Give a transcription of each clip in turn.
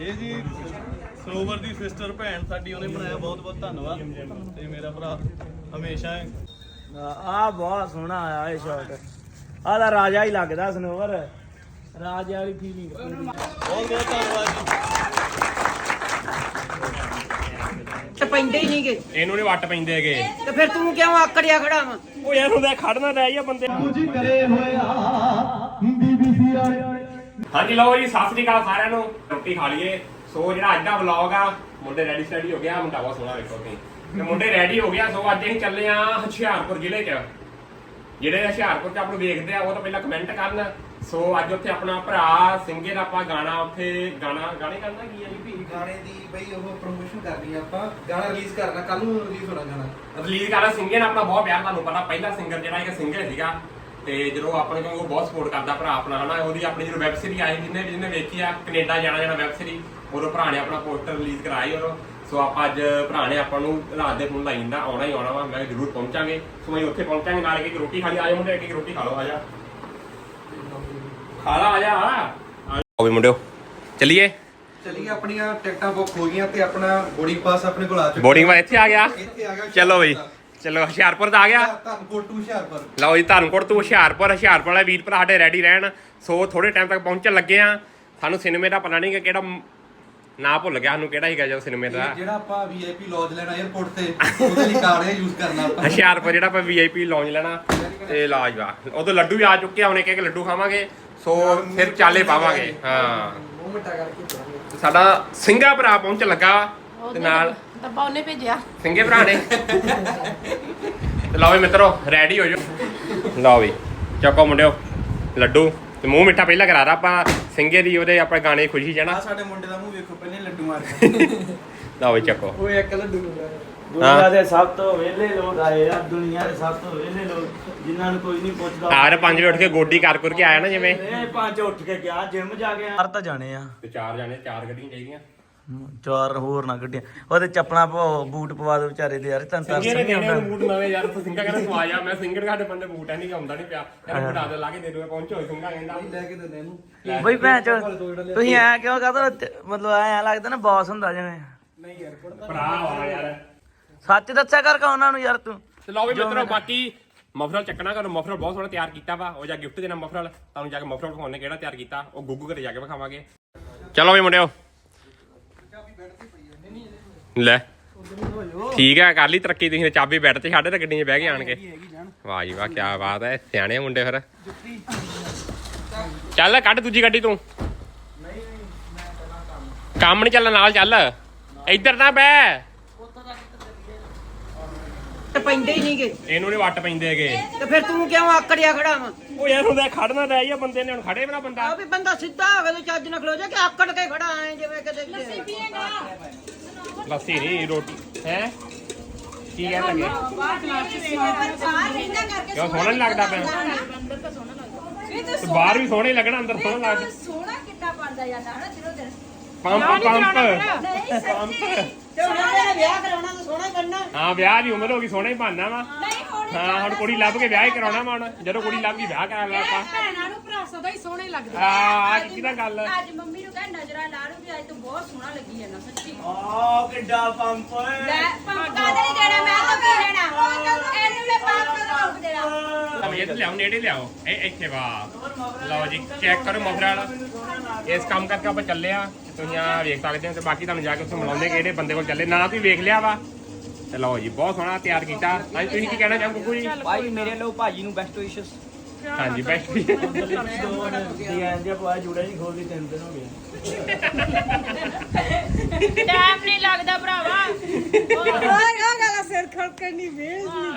ਇਹ ਜੀ ਸਰੋਵਰ ਦੀ ਸਿਸਟਰ ਭੈਣ ਸਾਡੀ ਉਹਨੇ ਬਣਾਇਆ ਬਹੁਤ ਬਹੁਤ ਧੰਨਵਾਦ। ਤੇ ਮੇਰਾ ਭਰਾ ਹਮੇਸ਼ਾ ਆ ਬਹੁਤ ਸੋਹਣਾ ਆਇਆ ਇਹ ਸ਼ਾਟ ਆ ਦਾ ਰਾਜਾ ਹੀ ਲੱਗਦਾ ਸਨੋਵਰ ਰਾਜਾ ਵਾਲੀ ਫੀਲਿੰਗ ਬਹੁਤ ਬਹੁਤ ਧੰਨਵਾਦ ਜੀ। ਤੇ ਪੈਂਦੇ ਹੀ ਨਹੀਂਗੇ। ਇਹਨੂੰ ਨਹੀਂ ਵੱਟ ਪੈਂਦੇ ਹੈਗੇ। ਤੇ ਫਿਰ ਤੂੰ ਕਿਉਂ ਆਕੜਿਆ ਖੜਾ ਵਾ? ਉਹ ਯਾਰ ਹੁੰਦਾ ਖੜਨਾ ਰਹਿ ਗਿਆ ਬੰਦੇ। ਕੁਝ ਕਰੇ ਹੋਇਆ ਬੀਬੀਸੀ ਵਾਲੇ ਹਾਂਜੀ ਲਓ ਜੀ ਸਤਿ ਸ੍ਰੀ ਅਕਾਲ ਸਾਰਿਆਂ ਨੂੰ। ਰੋਟੀ ਖਾ ਲਈਏ। ਸੋ ਜਿਹੜਾ ਅੱਜ ਦਾ ਵਲੌਗ ਆ ਮੁੰਡੇ ਰੈਡੀ ਸਟੱਡੀ ਹੋ ਗਿਆ ਮੁੰਡਾ ਬਹੁਤ ਸੋਹਣਾ ਵੇਖੋ ਤੁਸੀਂ। ਤੇ ਮੁੰਡੇ ਰੈਡੀ ਹੋ ਗਿਆ ਸੋ ਅੱਜ ਅਸੀਂ ਚੱਲੇ ਆ ਹੁਸ਼ਿਆਰਪੁਰ ਜ਼ਿਲ੍ਹੇ 'ਚ। ਜਿਹੜੇ ਹੁਸ਼ਿਆਰਪੁਰ 'ਚ ਆਪ ਨੂੰ ਵੇਖਦੇ ਆ ਉਹ ਤਾਂ ਪਹਿਲਾਂ ਕਮੈਂਟ ਕਰਨ। ਸੋ ਅੱਜ ਉੱਥੇ ਆਪਣਾ ਭਰਾ ਸਿੰਗੇ ਦਾ ਆਪਾਂ ਗਾਣਾ ਉੱਥੇ ਗਾਣਾ ਗਾਣੇ ਕਰਨਾ ਕੀ ਹੈ ਜੀ ਗਾਣੇ ਦੀ ਬਈ ਉਹ ਪ੍ਰੋਮੋਸ਼ਨ ਕਰਨੀ ਆ ਆਪਾਂ। ਗਾਣਾ ਰਿਲੀਜ਼ ਕਰਨਾ ਕੱਲ ਨੂੰ ਰਿਲੀਜ਼ ਹੋਣਾ ਗਾਣਾ। ਰਿਲੀਜ਼ ਕਰਨਾ ਸਿੰਗੇ ਨਾਲ ਆਪਣਾ ਬਹੁਤ ਪਿਆਰ ਤੁਹਾਨੂੰ ਪਤਾ ਪਹਿਲਾ ਸਿੰਗਰ ਜਿਹੜਾ ਇੱਕ ਸਿੰਗਰ ਸੀਗਾ ਤੇ ਜਦੋਂ ਆਪਣੇ ਕੋਲ ਉਹ ਬਹੁਤ ਸਪੋਰਟ ਕਰਦਾ ਭਰਾ ਆਪਣਾ ਹਨਾ ਉਹਦੀ ਆਪਣੀ ਜਦੋਂ ਵੈਬ ਸੀਰੀ ਆਈ ਜਿਹਨੇ ਜਿਹਨੇ ਵੇਖੀ ਆ ਕੈਨੇਡਾ ਜਾਣਾ ਜਾਣਾ ਵੈਬ ਸੀਰੀ ਭਰਾ ਨੇ ਆਪਣਾ ਪੋਸਟਰ ਰਿਲੀਜ਼ ਕਰਾਈ ਉਹ ਸੋ ਆਪਾਂ ਅੱਜ ਭਰਾ ਨੇ ਆਪਾਂ ਨੂੰ ਰਾਤ ਦੇ ਫੋਨ ਲਾਈ ਜਾਂਦਾ ਆਉਣਾ ਹੀ ਆਉਣਾ ਵਾ ਮੈਂ ਜ਼ਰੂਰ ਪਹੁੰਚਾਂਗੇ। ਸੋ ਅਸੀਂ ਉੱਥੇ ਪਹੁੰਚਾਂਗੇ ਨਾਲ ਇੱਕ ਰੋਟੀ ਖਾ ਲਈ ਆਏ ਮੁੰਡੇ ਇੱਕ ਰੋਟੀ ਖਾ ਲਓ ਆ ਜਾ। ਖਾ ਲਾ ਆ ਜਾ। ਆਓ ਵੀ ਮੁੰਡਿਓ ਚਲਿਏ? ਚਲੀਏ ਆਪਣੀਆਂ ਟਿਕਟਾਂ ਬੁੱਕ ਹੋ ਗਈਆਂ ਤੇ ਆਪਣਾ ਬੋਰਡਿੰਗ ਪਾਸ ਆਪਣੇ ਕੋਲ ਆ ਚੁੱਕਾ। ਬੋਰਡਿੰਗ ਵਾ ਇੱਥੇ ਆ ਗਿਆ। ਇੱਥੇ ਆ ਗਿਆ। ਚਲੋ ਬਈ। ਚਲੋ ਹੁਸ਼ਿਆਰਪੁਰ ਦਾ ਆ ਗਿਆ। ਧੰਨਕੋਟ ਟੂ ਹੁਸ਼ਿਆਰਪੁਰ। ਲਓ ਜੀ ਧਰਮਕੋਟ ਤੋਂ ਹੁਸ਼ਿਆਰਪੁਰ। ਹੁਸ਼ਿਆਰਪੁਰ ਵਾਲੇ ਵੀਰ ਭਰਾ ਸਾਡੇ ਰੈਡੀ ਰਹਿਣ। ਸੋ ਥੋੜੇ ਟਾਈਮ ਤੱਕ ਪਹੁੰਚਣ ਲੱਗੇ ਆ ਸਾਨੂੰ ਸਿਨੇਮੇ ਦਾ ਪਤਾ ਨਹੀਂ ਕਿ ਕਿਹੜਾ ਨਾਂ ਭੁੱਲ ਗਿਆ ਸਾਨੂੰ ਕਿਹੜਾ ਸੀਗਾ ਜੋ ਸਿਨੇਮੇ ਦਾ। ਜਿਹੜਾ ਆਪਾਂ ਵੀਆਈਪੀ ਲੌਜ ਲੈਣਾ 에어ਪੋਰਟ ਤੇ ਉਹਦੇ ਲਈ ਕਾਰਡ ਇਹ ਯੂਜ਼ ਕਰਨਾ ਆਪਾਂ। ਹੁਸ਼ਿਆਰਪੁਰ ਜਿਹੜਾ ਆਪਾਂ ਵੀਆਈਪੀ ਲੌਂਜ ਲੈਣਾ ਤੇ ਲਾਜਵਾ ਉਦੋਂ ਲੱਡੂ ਵੀ ਆ ਚੁੱਕੇ ਆ ਹੁਣ ਇੱਕ ਇੱਕ ਲੱਡੂ ਖਾਵਾਂਗੇ। ਸੋ ਫਿਰ ਚਾਲੇ ਪਾਵਾਂਗੇ ਹਾਂ। ਮੂੰਹ ਮਿੱਟਾ ਕਰਕੇ ਤੁਰਾਂਗੇ ਤੇ ਸਾਡਾ ਸਿੰਘਾ ਭਰਾ ਪਹੁੰਚਣ ਲੱਗਾ ਤੇ ਨਾਲ ਡੱਬਾ ਉਹਨੇ ਭੇਜਿਆ। ਸਿੰਘੇ ਭਰਾ ਨੇ। ਤੇ ਲਓ ਵੀ ਮਿੱਤਰੋ ਰੈਡੀ ਹੋ ਜਾਓ। ਲਓ ਵੀ ਚੱਕੋ ਮੁੰਡਿਓ ਲੱਡੂ ਤੇ ਮੂੰਹ ਮਿੱਠਾ ਪਹਿਲਾਂ ਕਰਾ ਰਾ ਆਪਾਂ ਸਿੰਘੇ ਦੀ ਉਹਦੇ ਆਪਣੇ ਗਾਣੇ ਖੁਸ਼ੀ ਜਣਾ ਆ ਸਾਡੇ ਮੁੰਡੇ ਦਾ ਮੂੰਹ ਵੇਖੋ ਪਹਿਲੇ ਲੱਡੂ ਮਾਰ। ਕੇ ਲਓ ਵੀ ਚੱਕੋ। ਉਹ ਇੱਕ ਲੱਡੂ ਦੁਨੀਆ ਦੇ ਸਭ ਤੋਂ ਵਿਹਲੇ ਲੋਕ ਆਏ ਆ ਦੁਨੀਆ ਦੇ ਸਭ ਤੋਂ ਵਿਹਲੇ ਲੋਕ ਜਿਨ੍ਹਾਂ ਨੂੰ ਕੋਈ ਨਹੀਂ ਪੁੱਛਦਾ। ਆਰ 5 ਵਜੇ ਉੱਠ ਕੇ ਗੋਡੀ ਕਰ ਕਰ ਕੇ ਆਇਆ ਨਾ ਜਿਵੇਂ। ਇਹ ਪੰਜ ਉੱਠ ਕੇ ਗਿਆ ਜਿਮ ਜਾ ਕੇ ਹਰ ਤਾਂ ਜਾਣੇ ਆ। ਤੇ ਚਾਰ ਜਾਣੇ ਚਾਰ ਗੱਡੀਆਂ ਚਾਹੀਦੀਆਂ। ਚਾਰ ਹੋਰ ਨਾ ਗੱਡੀਆਂ। ਉਹਦੇ ਚੱਪਲਾਂ ਪਵਾਓ ਬੂਟ ਪਵਾ ਦਿਓ ਵਿਚਾਰੇ ਦੇ ਯਾਰ ਤੈਨੂੰ ਤਰਸ ਸਿੰਘੇ ਨੇ ਨਹੀਂ ਆਉਂਦਾ ਬੂਟ ਨਵੇਂ ਯਾਰ ਤੂੰ ਸਿੰਘਾ ਕਹਿੰਦਾ ਸਵਾ ਜਾ ਮੈਂ ਸਿੰਗਰ ਸਾਡੇ ਬੰਦੇ ਬੂਟ ਹੈ ਨਹੀਂ ਆਉਂਦਾ ਨਹੀਂ ਪਿਆ। ਕਹਿੰਦਾ ਬੂਟ ਆਦੇ ਲਾ ਕੇ ਦੇ ਦੂਗਾ ਪਹੁੰਚੋ ਸਿੰਘਾ ਕਹਿੰਦਾ ਲੈ ਕੇ ਦਿੰਦੇ ਇਹਨੂੰ। ਬਈ ਭੈਣ ਚੋ ਤੁਸੀਂ ਐ ਕਿਉਂ ਕਹਦੇ ਮਤਲਬ ਐ ਲੱਗਦਾ ਨਾ ਬੌਸ ਹੁੰਦਾ ਜਿਵੇਂ। ਨਹੀਂ ਯਾਰ ਭਰਾ ਵਾ ਯਾਰ। ਸੱਚ ਦੱਸਿਆ ਕਰ ਕਾ ਉਹਨਾਂ ਨੂੰ ਯਾਰ ਤੂੰ? ਤੇ ਲਓ ਵੀ ਮਿੱਤਰੋ ਬਾਕੀ ਮਫਰਲ ਚੱਕਣਾ ਕਰੋ ਮਫਰਲ ਬਹੁਤ ਸੋਹਣਾ ਤਿਆਰ ਕੀਤਾ ਵਾ। ਉਹ ਜਾ ਗਿਫਟ ਦੇਣਾ ਮਫਰਲ ਤੁਹਾਨੂੰ ਜਾ ਕੇ ਮਫਰਲ ਵਿਖਾਉਣੇ ਕਿਹੜਾ ਤਿਆਰ ਕੀਤਾ ਉਹ ਗੁੱਗੂ ਘਰੇ ਜਾ ਕੇ ਵਿਖਾਵਾਂਗੇ। ਚਲੋ ਵੀ ਮੁੰਡਿਓ। ਲੈ। ਠੀਕ ਹੈ ਕਰ ਲਈ ਤਰੱਕੀ ਤੁਸੀਂ ਚਾਬੀ ਬੈੱਡ ਤੇ ਛੱਡ ਤੇ ਗੱਡੀ 'ਚ ਬਹਿ ਕੇ ਆਣ ਕੇ। ਵਾਹ ਜੀ ਵਾਹ ਕੀ ਬਾਤ ਹੈ ਸਿਆਣੇ ਮੁੰਡੇ ਫਿਰ। ਚੱਲ ਕੱਢ ਦੂਜੀ ਗੱਡੀ ਤੂੰ। ਕੰਮ। ਨਹੀਂ ਚੱਲਣਾ ਨਾਲ ਚੱਲ। ਇੱਧਰ ਨਾ ਬਹਿ। ਪੈਂਦੇ ਹੀ ਨਹੀਂਗੇ। ਇਹਨੂੰ ਨਹੀਂ ਵੱਟ ਪੈਂਦੇ ਹੈਗੇ। ਤੇ ਫਿਰ ਤੂੰ ਕਿਉਂ ਆਕੜਿਆ ਖੜਾ ਵਾ ਉਹ ਯਾਰ ਹੁੰਦਾ ਖੜਨਾ ਰਹਿ ਗਿਆ ਬੰਦੇ ਨੇ ਹੁਣ ਖੜੇ ਬਣਾ ਬੰਦਾ। ਆ ਵੀ ਬੰਦਾ ਸਿੱਧਾ ਹੋ ਗਿਆ ਤੇ ਚੱਜ ਨਾਲ ਖਲੋ ਜਾ ਕਿ ਆਕੜ ਕੇ ਖੜਾ ਐ ਜਿਵੇਂ ਕਦੇ ਲੱਸੀ ਨਹੀਂ ਰੋਟੀ। ਹੈ? ਕੀ ਕਹਿ ਲੱਗੇ? ਕਿਉਂ ਸੋਹਣਾ ਨਹੀਂ ਲੱਗਦਾ ਪਿਆ? ਤੇ ਬਾਹਰ ਵੀ ਸੋਹਣਾ ਹੀ ਲੱਗਣਾ ਅੰਦਰ ਸੋਹਣਾ ਲੱਗਦਾ। ਸੋਹਣਾ ਕਿੱਦਾਂ ਬਣਦਾ ਜਾਂਦਾ ਹਨਾ ਦਿਨੋ ਦਿਨ ਪੰਪ ਪੰਪ। ਨਹੀਂ ਸੱਚੀ। ਤੇ ਉਹਨਾਂ ਨੇ ਵਿਆਹ ਕਰਾਉਣਾ ਤਾਂ ਸੋਹਣਾ ਹੀ ਕਰਨਾ ਹਾਂ ਵਿਆਹ ਦੀ ਉਮਰ ਹੋ ਗਈ ਸੋਹਣਾ ਹੀ ਬਣਨਾ ਵਾ। ਨਹੀਂ ਹੋਣੇ ਹਾਂ ਹੁਣ ਕੁੜੀ ਲੱਭ ਕੇ ਵਿਆਹ ਹੀ ਕਰਾਉਣਾ ਵਾ ਹੁਣ। ਜਦੋਂ ਕੁੜੀ ਲੱਭ ਗਈ ਵਿਆਹ ਕਰਾ ਲਾ ਆਪਾਂ। ਸਦਾ ਹੀ ਸੋਹਣੇ ਲੱਗਦੇ ਆ। ਆ ਕਿਹਦਾ ਗੱਲ? ਅੱਜ ਮੰਮੀ ਨੂੰ ਕਹਿ ਨਜ਼ਰਾਂ ਲਾ ਲੂ ਵੀ ਅੱਜ ਤੂੰ ਬਹੁਤ ਸੋਹਣਾ ਲੱਗੀ ਜਾਂਦਾ ਸੱਚੀ। ਆ ਕਿੱਡਾ ਪੰਪ ਓਏ। ਲੈ ਪੰਕਾ ਦੇ ਨਹੀਂ ਦੇਣਾ? ਮੈਂ ਤਾਂ ਪੀ ਲੈਣਾ। ਇਹਨੂੰ ਮੈਂ ਪੰਪ ਕਦੋਂ ਰੋਕ ਦੇਣਾ? ਤਾਂ ਇਹ ਲਿਆਓ ਨੇੜੇ ਲਿਆਓ। ਇਹ ਇੱਥੇ ਵਾ। ਲਓ ਜੀ ਚੈੱਕ ਕਰੋ ਮਫਰਾ ਵਾਲਾ। ਇਸ ਕੰਮ ਕਰਕੇ ਆਪਾਂ ਚੱਲੇ ਆ ਤੇ ਤੁਸੀਂ ਆ ਵੇਖ ਸਕਦੇ ਹੋ ਤੇ ਬਾਕੀ ਤੁਹਾਨੂੰ ਜਾ ਕੇ ਉੱਥੇ ਮਿਲਾਉਂਦੇ ਕਿਹੜੇ ਬੰਦੇ ਕੋਲ ਚੱਲੇ। ਨਾ ਤੁਸੀਂ ਵੇਖ ਲਿਆ ਵਾ। ਤੇ ਲਓ ਜੀ ਬਹੁਤ ਸੋਹਣਾ ਤਿਆਰ ਕੀਤਾ। ਹਾਂਜੀ ਤੁਸੀਂ ਕੀ ਕਹਿਣਾ ਚਾਹੋ ਗੁੱਗੂ ਜੀ? ਭਾਈ ਮੇਰੇ ਲੋ ਭਾਜੀ ਨੂੰ ਬੈਸਟ ਵਿਸ਼ਸ ਹਾਂਜੀ ਵੀ ਡੀਐਨ ਦੇ ਪਵਾ ਜੁੜਾ ਜੀ ਖੋਲਦੀ ਤਿੰਨ ਦਿਨ ਹੋ ਗਏ। ਟਾਈਮ ਨਹੀਂ ਲੱਗਦਾ ਭਰਾਵਾ।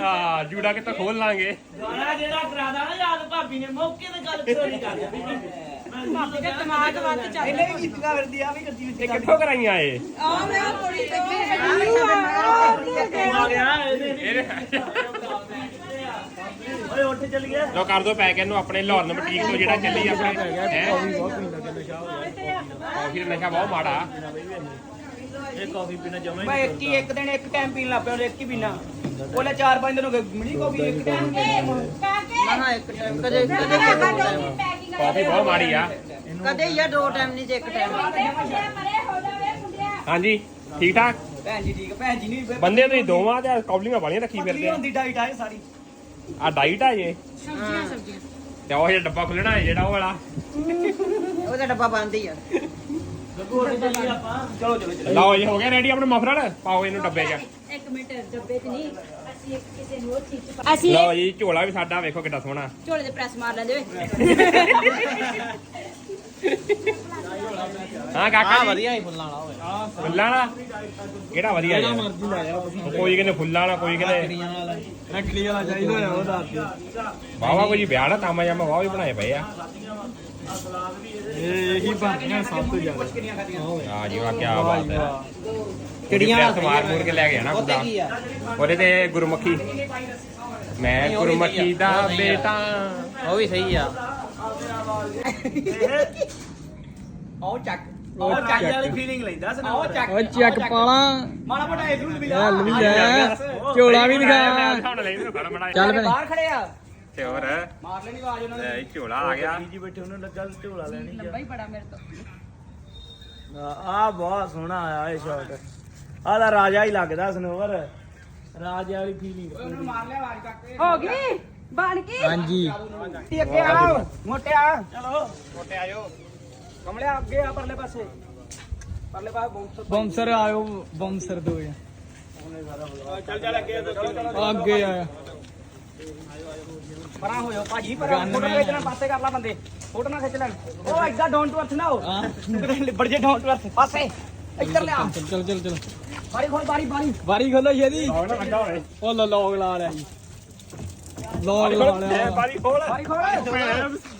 ਆ ਜੂੜਾ ਕਿਤਾ ਖੋਲ ਲਾਂਗੇ? ਗਾਣਾ ਜਿਹੜਾ ਕਰਾਦਾ ਨਾ ਯਾਦ ਭਾਬੀ ਨੇ ਮੌਕੇ ਤੇ ਗੱਲ ਚੋਰੀ ਕਰ ਦਿੱਤੀ ਭਾਬੀ ਦਾ ਦਿਮਾਗ ਵੱਧ ਚੱਲ ਇਹਨੇ ਵੀ ਕੀਤੀਆਂ ਫਿਰਦੀ ਆ ਵੀ ਕਰਦੀ ਇਹ ਕਿੱਥੋਂ ਕਰਾਈਆਂ ਏ ਆ ਗਿਆ? ਇਹਨੇ ਓਏ ਉੱਠ ਚੱਲ ਗਿਆ। ਲੋ ਕਰ ਦੋ ਪੈਕ ਇਹਨੂੰ ਆਪਣੇ ਲਾਹੌਰ ਬੁਟੀਕ ਤੋਂ ਜਿਹੜਾ ਚੱਲੀ ਆਪਣੇ। ਹੈ? ਕਾਫੀ ਦਾ ਨਸ਼ਾ ਬਹੁਤ ਮਾੜਾ। ਇਹ ਕਾਫੀ ਪੀਣਾ ਜਮਾ ਮੈਂ ਇੱਕ ਹੀ ਇੱਕ ਦਿਨ ਇੱਕ ਟਾਈਮ ਪੀਣ ਲੱਗ ਪਿਆ ਇੱਕ ਹੀ ਪੀਣਾ। ਉਹਲੇ ਚਾਰ ਪੰਜ ਦਿਨ ਹੋ ਗਏ ਮਿਲੀ ਕਾਫੀ ਇੱਕ ਟਾਈਮ ਨਾ ਇੱਕ ਟਾਈਮ ਕਦੇ ਕਦੇ ਕਾਫੀ ਬਹੁਤ ਮਾੜੀ ਆ। ਕਦੇ ਹੀ ਆ ਦੋ ਟਾਈਮ ਨਹੀਂ ਤੇ ਇੱਕ ਟਾਈਮ ਹਾਂਜੀ ਠੀਕ ਠਾਕ? ਭੈਣ ਜੀ ਠੀਕ ਭੈਣ ਜੀ ਨਹੀਂ ਬੰਦੇ ਤੁਸੀਂ ਦੋਵਾਂ ਤੇ ਕੌਲੀਆਂ ਵਾਲੀਆਂ ਰੱਖੀ ਫਿਰਦੇ ਆ। ਹੁੰਦੀ ਡਾਈਟ ਆਏ ਸਾਰੀ। ਆ ਡਾਈਟ ਆ ਜੇ ਸਬਜ਼ੀਆਂ ਸਬਜ਼ੀਆਂ। ਤੇ ਉਹ ਜਿਹੜਾ ਡੱਬਾ ਖੁੱਲਣਾ ਹੈ ਜਿਹੜਾ ਉਹ ਵਾਲਾ? ਉਹਦਾ ਡੱਬਾ ਬੰਦ ਹੀ ਆ। ਗੋਲ ਚੱਲੀਏ ਆਪਾਂ ਚਲੋ ਚਲੋ ਚਲੋ ਲਓ ਜੀ ਹੋ ਗਿਆ ਰੈਡੀ ਆਪਣੇ ਮਫਰਲ? ਪਾਓ ਇਹਨੂੰ ਡੱਬੇ 'ਚ। ਇੱਕ ਮਿੰਟ ਡੱਬੇ 'ਚ ਨਹੀਂ। ਅਸੀਂ ਇੱਕ ਕਿਸੇ ਨੂੰ ਹੋਰ ਚੀਜ਼ 'ਚ ਪਾ- ਅਸੀਂ ਲਓ ਜੀ ਝੋਲਾ ਵੀ ਸਾਡਾ ਵੇਖੋ ਕਿੱਡਾ ਸੋਹਣਾ। ਝੋਲੇ ਦੇ ਪ੍ਰੈਸ ਮਾਰ ਲੈਂਦੇ ਵੇ ਹਾਂ ਕਾਕਾ ਜੀ। ਵਧੀਆ ਹੀ ਫੁੱਲਾਂ ਵਾਲਾ ਹੋਵੇ ਫੁੱਲਾਂ ਵਾਲਾ? ਕਿਹੜਾ ਵਧੀਆ ਯਾਰ? ਮਰਜ਼ੀ ਲੈ ਜਾ ਕੋਈ ਕਹਿੰਦੇ ਫੁੱਲਾਂ ਵਾਲਾ ਕੋਈ ਕਹਿੰਦੇ ਨਕਲੀ ਵਾਲਾ ਚਾਹੀਦਾ ਹੋਇਆ ਉਹ ਦੱਸ ਦਿਓ। ਵਾਵਾ ਕੋਈ ਵਿਆਹ ਦਾ ਤਾਮਾ ਜਾਮਾ ਵਾਹ ਵੀ ਬਣਾਏ ਪਏ ਆ। ਇਹ ਇਹੀ ਬਣੀਆਂ ਸਭ ਤੋਂ ਜ਼ਿਆਦਾ। ਆ ਜੀ ਵਾਹ ਕੀ ਬਾਤ ਹੈ। ਕਿਹੜੀਆਂ ਪ੍ਰੈਸ ਮਾਰ ਮੂਰ ਕੇ ਲੈ ਕੇ ਜਾਣਾ ਉੱਤੇ ਖੁਦਾ ਕੀ ਆ? ਉਹਦੇ ਤੇ ਗੁਰਮੁਖੀ। ਮੈਂ ਗੁਰਮੁਖੀ ਦਾ ਆ। ਆ। ਬੇਟਾ। ਉਹ ਵੀ ਸਹੀ ਆ। ਉਹ ਚੱਕ ਉਹ ਚੱਕ। ਵਾਲੀ ਫੀਲਿੰਗ ਲੈਂਦਾ ਉਹ ਸਨੋਵਰ ਚੱਕ ਓ ਚੱਕ ਪਾਲਾ। ਮਾੜਾ ਮੋਟਾ ਇਹ ਵੀ ਲਾ ਹੱਲ ਵੀ ਲੈ ਝੋਲਾ ਵੀ ਦਿਖਾ। ਲੈ ਚੱਲ ਭੈਣੇ ਬਾਹਰ ਖੜੇ ਆ। ਤੇ ਹੋਰ? ਮਾਰ ਲੈਣੀ ਆਵਾਜ਼ ਉਹਨਾਂ ਲੈ ਦੀ ਇਹ ਝੋਲਾ ਆ ਗਿਆ। ਜੀ ਬੈਠੇ ਉਹਨੂੰ ਲੱਗਾ ਝੋਲਾ ਲੈਣੀ ਲੰਬਾ ਹੀ ਬੜਾ ਮੇਰੇ ਤੋਂ। ਆ ਬਹੁਤ ਸੋਹਣਾ ਆਇਆ ਇਹ ਸ਼ਾਟ ਆ ਦਾ ਰਾਜਾ ਹੀ ਲੱਗਦਾ ਸਨੋਵਰ। ਰਾਜਾ ਵਾਲੀ ਫੀਲਿੰਗ ਉਹਨੂੰ ਮਾਰ ਲਿਆ ਆਵਾਜ਼ ਕਰਕੇ ਹੋ ਗਈ? ਬਣ ਗਈ? ਹਾਂਜੀ। ਅੱਗੇ ਆ। ਮੋਟਿਆ ਚਲੋ। ਮੋਟੇ ਆਇਓ। ਕਮਲਿਆ ਅੱਗੇ ਆ ਪਰਲੇ ਪਾਸੇ। ਪਰਲੇ ਪਾਸੇ ਬਹੁਤ ਬੰਸਰ ਆਇਓ ਬੰਸਰ ਦੋ ਆ। ਚੱਲ ਚੱਲ ਅੱਗੇ ਅੱਗੇ ਆਇਆ। ਪਰਾਂ ਹੋ ਜਾਓ ਭਾਜੀ ਪਰਾਂ। ਫੋਟੋ ਖਿੱਚਣਾ ਪਾਸੇ ਕਰ ਲਾ ਬੰਦੇ। ਫੋਟੋ ਨਾ ਖਿੱਚ ਲੈਣ। ਉਹ ਐਦਾਂ ਡੋਂਟ ਵਰਥ ਨਾ ਹੋ। ਲਿਬੜ ਜੇ ਡੋਂਟ ਵਰਥ ਪਾਸੇ। ਇੱਧਰ ਲਿਆ। ਚੱਲ ਚੱਲ ਚੱਲ ਚੱਲ। ਬਾਰੀ ਖੋਲ ਬਾਰੀ ਬਾਰੀ। ਬਾਰੀ ਖੋਲੋ ਛੇਦੀ ਉਹ ਲੋ ਲੋਗ ਲਾ ਲਿਆ ਜੀ। ਲਾ ਲਿਆ ਬਾਰੀ ਖੋਲ। ਬਾਰੀ ਖੋਲ।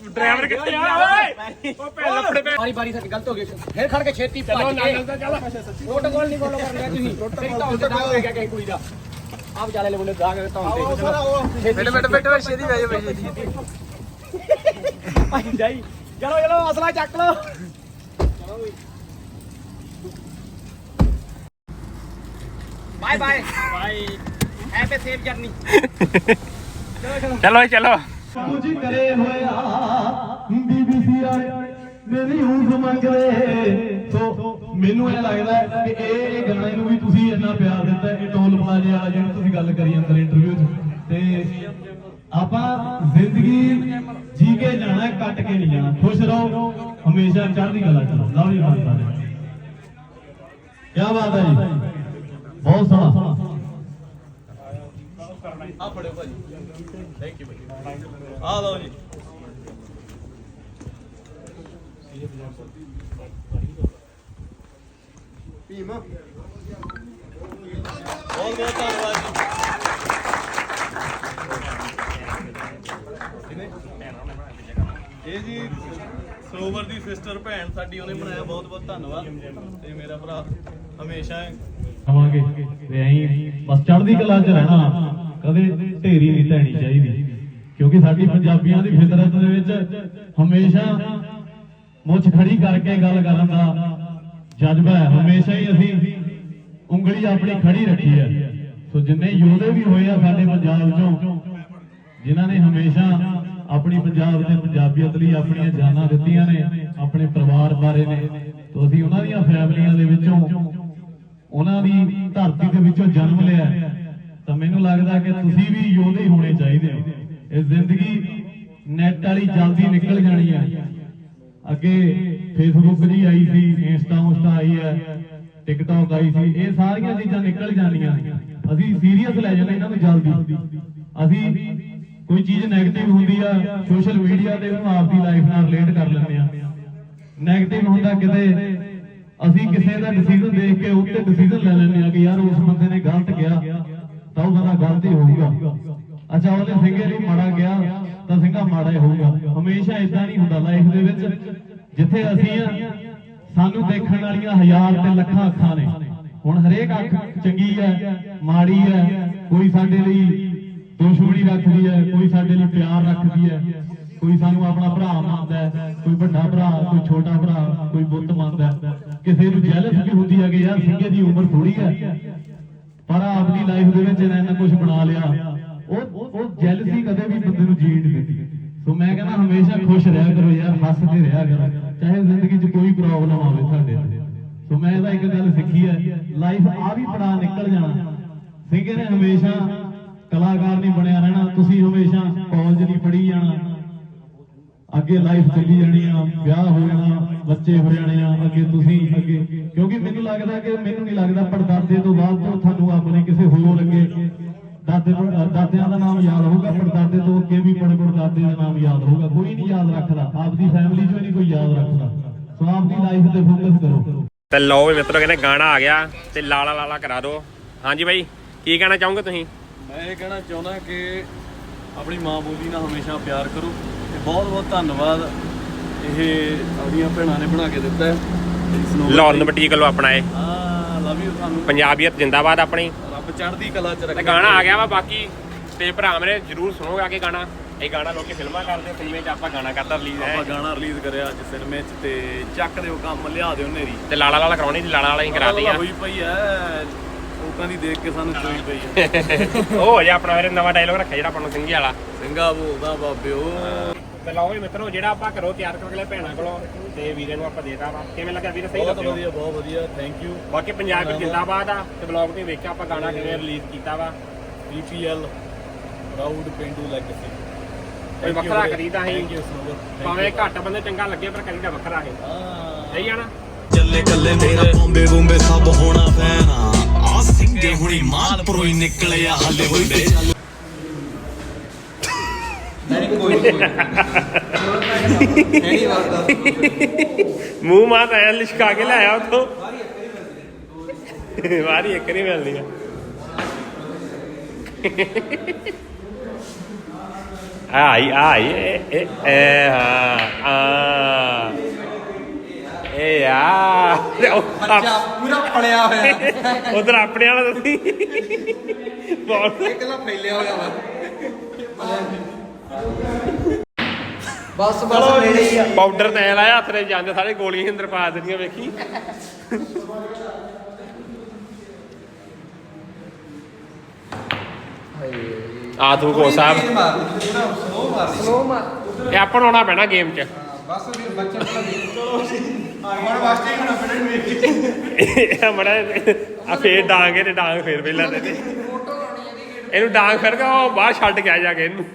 ਡਰਾਈਵਰ ਕਿੱਥੇ ਆ ਓਏ। ਉਹ ਪੈ ਬਾਰੀ ਬਾਰੀ ਸਾਡੀ ਗਲਤ ਹੋ ਗਈ। ਫਿਰ ਖੜ ਕੇ ਛੇਤੀ ਚਲੋ ਭੱਜ ਕੇ। ਨਾਲ ਤਾਂ ਚੱਲ। ਪ੍ਰੋਟੋਕਾਲ ਨਹੀਂ ਫੋਲੋ ਕਰ ਤੁਸੀਂ। ਤੇਰੀ ਤੇ ਦਾਗ ਹੋ ਗਿਆ ਕਿਸੇ ਕੁੜੀ ਦਾ। ਆਪ ਜਾਲੇ ਲੈ ਬੋਲੇ ਦਾਗ ਧੌਣ ਤੇ ਬੈਠ ਬੈਠ ਬੈਠ ਬੈਠ ਬਹਿ ਜਾ ਬਹਿ ਛੇਦੀ ਭਾਈ ਜਾਈ। ਚਲੋ ਚਲੋ ਅਸਲਾ ਚੱਕ ਲਓ। Bye bye. Bye. Have a safe journey ਚਲੋ ਚਲੋ। ਕੁਝ ਕਰੇ ਹੋਇਆ ਬੀਬੀਸੀ ਵਾਲੇ ਮੇਰੀ ਉਂਝ ਮੰਗਦੇ ਸੋ ਮੈਨੂੰ ਇਹ ਲੱਗਦਾ ਕਿ ਇਹ ਗਾਣੇ ਨੂੰ ਵੀ ਤੁਸੀਂ ਇੰਨਾ ਪਿਆਰ ਦਿੱਤਾ ਇਹ ਟੋਲ ਪਲਾਜ਼ੇ ਵਾਲਾ ਜਿਹੜਾ ਤੁਸੀਂ ਗੱਲ ਕਰੀ ਅੰਦਰ ਇੰਟਰਵਿਊ 'ਚ। ਤੇ ਆਪਾਂ ਜ਼ਿੰਦਗੀ ਜੀ ਕੇ ਜਾਣਾ ਕੱਟ ਕੇ ਨਹੀਂ ਜਾਣਾ। ਖੁਸ਼ ਰਹੋ, ਹਮੇਸ਼ਾ ਚੜ੍ਹਦੀ ਕਲਾ ਕਰੋ ਲਵ ਯੂ ਮਾਤਾ ਕੀ ਬਾਤ ਹੈ ਜੀ। ਬਹੁਤ ਸੋਹਣਾ। ਆ ਫੜਿਓ ਭਾਜੀ। ਥੈਂਕ ਯੂ ਭਾਜੀ। ਆ ਲਓ ਜੀ। ਬਹੁਤ ਬਹੁਤ ਧੰਨਵਾਦ ਜੀ। ਇਹ ਜੀ ਸਰੋਵਰ ਦੀ ਸਿਸਟਰ ਭੈਣ ਸਾਡੀ ਉਹਨੇ ਬਣਾਇਆ ਬਹੁਤ ਬਹੁਤ ਧੰਨਵਾਦ। ਤੇ ਮੇਰਾ ਭਰਾ ਹਮੇਸ਼ਾ ਆਵਾਂਗੇ ਤੇ ਐਂ ਬਸ ਚੜ੍ਹਦੀ ਕਲਾ 'ਚ ਰਹਿਣਾ। ਕਦੇ ਢੇਰੀ ਨਹੀਂ ਧੈਣੀ ਚਾਹੀਦੀ। ਕਿਉਂਕਿ ਸਾਡੀ ਪੰਜਾਬੀਆਂ ਦੀ ਫਿਤਰਤ ਦੇ ਵਿੱਚ ਹਮੇਸ਼ਾ ਮੁੱਛ ਖੜੀ ਕਰਕੇ ਗੱਲ ਕਰਨ ਦਾ ਜਜ਼ਬਾ ਹੈ। ਹਮੇਸ਼ਾ ਹੀ ਅਸੀਂ ਉਂਗਲੀ ਆਪਣੀ ਖੜੀ ਰੱਖੀ ਹੈ। ਸੋ ਜਿੰਨੇ ਯੋਧੇ ਵੀ ਹੋਏ ਆ ਸਾਡੇ ਪੰਜਾਬ 'ਚੋਂ, ਜਿਨ੍ਹਾਂ ਨੇ ਹਮੇਸ਼ਾ ਆਪਣੀ ਪੰਜਾਬ ਤੇ ਪੰਜਾਬੀਅਤ ਲਈ ਆਪਣੀਆਂ ਜਾਨਾਂ ਦਿੱਤੀਆਂ ਨੇ, ਆਪਣੇ ਪਰਿਵਾਰ ਬਾਰੇ ਨੇ, ਤੋਂ ਅਸੀਂ ਉਹਨਾਂ ਦੀਆਂ ਫੈਮਲੀਆਂ ਦੇ ਵਿੱਚੋਂ, ਉਹਨਾਂ ਦੀ ਧਰਤੀ ਦੇ ਵਿੱਚੋਂ ਜਨਮ ਲਿਆ ਤਾਂ ਮੈਨੂੰ ਲੱਗਦਾ ਕਿ ਤੁਸੀਂ ਵੀ ਯੋਧੇ ਹੋਣੇ ਚਾਹੀਦੇ ਹੋ। ਇਹ ਜ਼ਿੰਦਗੀ ਨੈਟ ਵਾਲੀ ਜਲਦੀ ਨਿਕਲ ਜਾਣੀ ਹੈ ਅੱਗੇ ਫੇਸਬੁੱਕ ਦੀ ਆਈ ਸੀ ਇੰਸਟਾ ਉਸਟਾ ਆਈ ਹੈ ਟਿਕਟੌਕ ਆਈ ਸੀ, ਇਹ ਸਾਰੀਆਂ ਚੀਜ਼ਾਂ ਨਿਕਲ ਜਾਣੀਆਂ। ਅਸੀਂ ਸੀਰੀਅਸ ਲੈ ਜਾਂਦੇ ਇਹਨਾਂ ਨੂੰ ਜਲਦੀ। ਅਸੀਂ ਕੋਈ ਚੀਜ਼ 네ਗੇਟਿਵ ਹੁੰਦੀ ਆ ਸੋਸ਼ਲ ਮੀਡੀਆ ਤੇ ਉਹਨੂੰ ਆਪਦੀ ਲਾਈਫ ਨਾਲ ਰਿਲੇਟ ਕਰ ਲੈਂਦੇ ਆ। 네ਗੇਟਿਵ ਹੁੰਦਾ ਕਿਤੇ, ਅਸੀਂ ਕਿਸੇ ਦਾ ਡਿਸੀਜਨ ਦੇਖ ਕੇ ਉੱਤੇ ਡਿਸੀਜਨ ਲੈ ਲੈਂਦੇ ਆ ਕਿ ਯਾਰ ਉਸ ਬੰਦੇ ਨੇ ਗਲਤ ਕਿਹਾ। ਤਾਂ ਉਹ ਬੰਦਾ ਗਲਤ ਹੀ ਹੋਊਗਾ। ਅੱਛਾ, ਉਹਨੇ ਸਿੰਘੇ ਲਈ ਮਾੜਾ ਗਿਆ ਤਾਂ ਸਿੰਘਾ ਮਾੜਾ ਹੀ ਹੋਊਗਾ। ਹਮੇਸ਼ਾ ਇਦਾਂ ਨਹੀਂ ਹੁੰਦਾ ਲਾਈਫ ਦੇ ਵਿੱਚ। ਜਿੱਥੇ ਅਸੀਂ ਆ, ਸਾਨੂੰ ਦੇਖਣ ਵਾਲੀਆਂ ਹਜ਼ਾਰ ਤੇ ਲੱਖਾਂ ਅੱਖਾਂ ਨੇ। ਹੁਣ ਹਰੇਕ ਅੱਖ ਚੰਗੀ ਹੈ, ਮਾੜੀ ਹੈ, ਕੋਈ ਸਾਡੇ ਲਈ ਦੁਸ਼ਮਣੀ ਰੱਖਦੀ ਹੈ, ਕੋਈ ਸਾਡੇ ਲਈ ਪਿਆਰ ਰੱਖਦੀ ਹੈ। ਕੋਈ ਸਾਨੂੰ ਆਪਣਾ ਭਰਾ ਮੰਨਦਾ ਹੈ, ਕੋਈ ਵੱਡਾ ਭਰਾ, ਕੋਈ ਛੋਟਾ ਭਰਾ, ਕੋਈ ਬੁੱਤ ਮੰਨਦਾ ਕਿਸੇ ਨੂੰ ਜੈਲਸ ਵੀ ਹੁੰਦੀ ਹੈ ਕਿ ਯਾਰ ਸਿੰਘੇ ਦੀ ਉਮਰ ਥੋੜੀ ਹੈ। ਪਰ ਆਪਣੀ ਲਾਈਫ ਦੇ ਵਿੱਚ ਇਹਨਾਂ ਕੁਝ ਬਣਾ ਲਿਆ। ਉਹ ਉਹ ਜੈਲਸੀ ਕਦੇ ਵੀ ਬੰਦੇ ਨੂੰ ਜੀਣ ਦਿੰਦੀ। ਸੋ ਮੈਂ ਕਹਿੰਦਾ ਹਮੇਸ਼ਾ ਖੁਸ਼ ਰਿਹਾ ਕਰੋ ਯਾਰ, ਹੱਸਦੇ ਰਿਹਾ ਕਰੋ। ਚਾਹੇ ਜ਼ਿੰਦਗੀ 'ਚ ਕੋਈ ਪ੍ਰੋਬਲਮ ਆਵੇ ਤੁਹਾਡੇ ਤੇ। ਸੋ ਮੈਂ ਇਹਦਾ ਇੱਕ ਗੱਲ ਸਿੱਖੀ ਹੈ ਲਾਈਫ ਆ ਵੀ ਪੜਾ ਨਿਕਲ ਜਾਣਾ। ਸਿੰਘੇ ਨੇ ਹਮੇਸ਼ਾ ਕਲਾਕਾਰ ਨਹੀਂ ਬਣਿਆ ਰਹਿਣਾ, ਤੁਸੀਂ ਹਮੇਸ਼ਾ ਕਾਲਜ ਨਹੀਂ ਪੜ੍ਹੀ ਜਾਣਾ। ਅੱਗੇ ਲਾਈਫ ਚੱਲੀ ਜਾਣੀ ਆ, ਵਿਆਹ ਹੋ ਜਾਣਾ, ਬੱਚੇ ਹੋ ਜਾਣੇ ਆ, ਅੱਗੇ ਤੁਸੀਂ ਅੱਗੇ। ਕਿਉਂਕਿ ਮੈਨੂੰ ਲੱਗਦਾ ਕਿ ਮੈਨੂੰ ਨਹੀਂ ਲੱਗਦਾ ਪੜਦਾਦੇ ਤੋਂ ਬਾਅਦ ਤੋਂ ਤੁਹਾਨੂੰ ਆਪਣੇ ਕਿਸੇ ਹੋਰ ਅੱਗੇ ਦਾਦੇ ਅਹ ਦਾਦਿਆਂ ਦਾ ਨਾਮ ਯਾਦ ਹੋਊਗਾ ਪੜਦਾਦੇ ਤੋਂ ਅੱਗੇ ਪੜਦਾਦੇ ਦਾ ਨਾਮ ਯਾਦ ਹੋਊਗਾ। ਕੋਈ ਨਹੀਂ ਯਾਦ ਰੱਖਦਾ। ਆਪਦੀ ਫੈਮਿਲੀ ਚੋਂ ਨਹੀਂ ਕੋਈ ਯਾਦ ਰੱਖਦਾ। ਸੋ ਆਪਦੀ ਲਾਈਫ ਤੇ ਫੋਕਸ ਕਰੋ। ਤੇ ਲਓ ਵੀ ਮਿੱਤਰੋ ਕਹਿੰਦੇ ਗਾਣਾ ਆ ਗਿਆ ਤੇ ਲਾਲਾ ਲਾਲਾ ਕਰਾ ਦਿਓ। ਹਾਂਜੀ ਬਾਈ ਕੀ ਕਹਿਣਾ ਚਾਹੋਗੇ ਤੁਸੀਂ? ਮੈਂ ਇਹ ਕਹਿਣਾ ਚਾਹੁੰਦਾ ਕਿ ਆਪਣੀ ਮਾਂ ਬੋਲੀ ਨਾਲ ਹਮੇਸ਼ਾ ਪਿਆਰ ਕਰੋ ਤੇ ਬਹੁਤ ਬਹੁਤ ਧੰਨਵਾਦ। ਇਹ ਆਪਣੀਆਂ ਭੈਣਾਂ ਨੇ ਬਣਾ ਕੇ ਦਿੱਤਾ ਹੈ। ਇਸ ਨੂੰ ਲਾਹੌਰ ਬਟੀਕ ਆਪਣਾ ਇਹ। ਹਾਂ ਲਵ ਯੂ ਤੁਹਾਨੂੰ। ਪੰਜਾਬੀਅਤ ਜਿੰਦਾਬਾਦ ਆਪਣੀ। ਰੱਬ ਚੜ੍ਹਦੀ ਕਲਾ ਚ ਰੱਖੇ। ਗਾਣਾ ਆ ਗਿਆ ਵਾ ਬਾਕੀ। ਤੇ ਭਰਾ ਮੇਰੇ ਜਰੂਰ ਸੁਣੋਗੇ ਆ ਕੇ ਗਾਣਾ। ਇਹ ਗਾਣਾ ਲੋਕੀ ਫਿਲਮਾਂ ਕਰਦੇ ਫਿਲਮੇ 'ਚ ਆਪਾਂ ਗਾਣਾ ਕਰਦਾ ਰਿਲੀਜ਼ ਹੈ। ਆਪਾਂ ਗਾਣਾ ਰਿਲੀਜ਼ ਕਰਿਆ ਅੱਜ ਸਿਨੇਮੇ ਚ ਤੇ ਚੱਕ ਦਿਓ ਕੰਮ ਲਿਆ ਦਿਓ ਨੇਰੀ ਤੇ ਲਾਲਾ ਲਾਲਾ ਕਰਾਉਣੀ ਸੀ ਲਾਲਾ ਲਾਲਾ ਹੀ ਕਰਾ ਆ। ਹੋਈ ਪਈ ਐ। ਲੋਕਾਂ ਦੀ ਦੇਖ ਕੇ ਸਾਨੂੰ ਚੋਈ ਪਈ ਐ। ਉਹ ਹੋ ਜਾ ਆਪਣਾ ਫਿਰ ਨਵਾਂ ਡਾਇਲੋਗ ਰੱਖਿਆ ਜਿਹੜਾ ਆਪਾਂ ਨੂੰ ਸਿੰਘੀ ਵਾਲਾ। ਸਿੰਘਾ ਬੋਲਦਾ ਬਾਬਿਓ ਤੇ ਲਓ ਵੀ ਮਿੱਤਰੋ ਜਿਹੜਾ ਆਪਾਂ ਘਰੋਂ ਤਿਆਰ ਕਰਕੇ ਲੈ ਭੈਣਾਂ ਕੋਲੋਂ ਤੇ ਵੀਰੇ ਨੂੰ ਆਪਾਂ ਦੇਤਾ ਵਾ। ਕਿਵੇਂ ਲੱਗਾ ਵੀਰੇ? ਸਹੀ ਬਹੁਤ ਵਧੀਆ ਬਹੁਤ ਵਧੀਆ ਥੈਂਕ ਯੂ ਬਾਕੀ ਪੰਜਾਬ ਵਿੱਚ ਜਿੰਦਾਬਾਦ ਆ ਤੇ ਬਲੌਗ ਤੇ ਵੇਖਿਆ ਆਪਾਂ ਗਾਣਾ ਕਿਵੇਂ ਰਿਲੀਜ਼ ਕੀਤਾ ਵਾ। ਬੀਪੀਐਲ ਪ੍ਰਾਊਡ ਪਿੰਡੂ ਲੈਗਸੀ ਕੋਈ ਵੱਖਰਾ ਕਰੀਦਾ ਮਚ ਭਾਵੇਂ ਘੱਟ ਬੰਦੇ ਚੰਗਾ ਲੱਗੇ ਪਰ ਕਰੀਦਾ ਵੱਖਰਾ ਹੈ। ਸਹੀ ਆ ਨਾ? ਚੱਲੇ ਕੱਲੇ ਮੇਰਾ ਬੰਬੇ ਬੰਬੇ ਸਭ ਹੋਣਾ ਫੈਨ ਆ। ਸਿੰਘੇ ਹੁਣੀ ਮਾਲਪੁਰੋਂ ਹੀ ਨਿਕਲਿਆ ਹੱਲੇ ਵਾਰ ਦਾ ਮੂੰਹ ਮਾਤ ਐ ਲਿਸ਼ਕਾ ਕੇ ਲਿਆਇਆ ਉਥੋਂ। ਵਾਰੀ ਇੱਕ ਨਹੀਂ ਮਿਲਦੀ ਆ। ਆਈ ਆਈ ਏ ਏ ਏ ਹਾਂ ਆ ਏ ਆ ਬੱਚਾ ਪੂਰਾ ਫੜਿਆ ਹੋਇਆ ਉਧਰ ਆਪਣੇ ਵਾਲਾ ਤੁਸੀਂ ਬਹੁਤ ਇਕਲਾ ਫੈਲਿਆ ਹੋਇਆ ਵਾ ਬਸ ਬਸ ਨੇੜੇ ਹੀ ਆ। ਪਾਊਡਰ ਤੇ ਲਾਇਆ ਹੱਥ ਤੇ ਜਾਂਦੇ ਸਾਰੇ ਗੋਲੀਆਂ ਅੰਦਰ ਪਾ ਦਿੰਦੀਆਂ ਵੇਖੀ। ਆ ਤੂੰ ਕੋ ਸਾਹਿਬ। ਸਲੋ ਮਾਰ ਸਲੋ ਮਾਰ ਇਹ ਆਪਾਂ ਨੂੰ ਆਉਣਾ ਪੈਣਾ ਗੇਮ 'ਚ। ਬਸ ਵੀ ਬੱਚਾ ਚਲੋ ਹੁਣ ਵਾਸਤੇ ਹੀ ਹੋਣਾ ਪੈਣਾ ਵੇਖ ਇਹ ਮੜਾ ਆ ਫੇਰ ਡਾਂਗੇ ਤੇ ਡਾਂਗ ਫੇਰ ਪਹਿਲਾਂ ਤੇ ਇਹਨੂੰ ਡਾਂਗ ਫਿਰ ਕੇ ਉਹ ਬਾਹਰ ਛੱਡ ਕੇ ਆ ਜਾ ਕੇ ਇਹਨੂੰ।